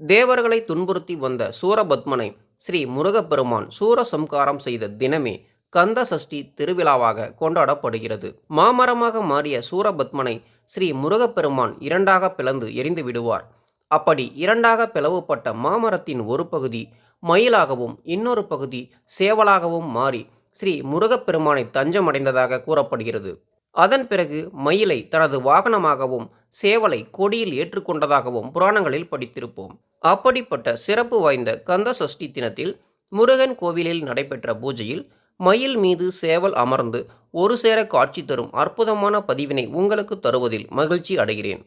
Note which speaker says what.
Speaker 1: தேவர்களை துன்புறுத்தி வந்த சூரபத்மனை ஸ்ரீ முருகப்பெருமான் சூரசம்காரம் செய்த தினமே கந்த சஷ்டி திருவிழாவாக கொண்டாடப்படுகிறது. மாமரமாக மாறிய சூரபத்மனை ஸ்ரீ முருகப்பெருமான் இரண்டாக பிளந்து எரிந்து விடுவார். அப்படி இரண்டாக பிளவுபட்ட மாமரத்தின் ஒரு பகுதி மயிலாகவும் இன்னொரு பகுதி சேவலாகவும் மாறி ஸ்ரீ முருகப்பெருமானை தஞ்சமடைந்ததாக கூறப்படுகிறது. அதன் பிறகு மயிலை தனது வாகனமாகவும் சேவலை கொடியில் ஏற்றுக்கொண்டதாகவும் புராணங்களில் படித்திருப்போம். அப்படிப்பட்ட சிறப்பு வாய்ந்த கந்த சஷ்டி தினத்தில் முருகன் கோவிலில் நடைபெற்ற பூஜையில் மயில் மீது சேவல் அமர்ந்து ஒரு சேர காட்சி தரும் அற்புதமான பதிவினை உங்களுக்கு தருவதில் மகிழ்ச்சி அடைகிறேன்.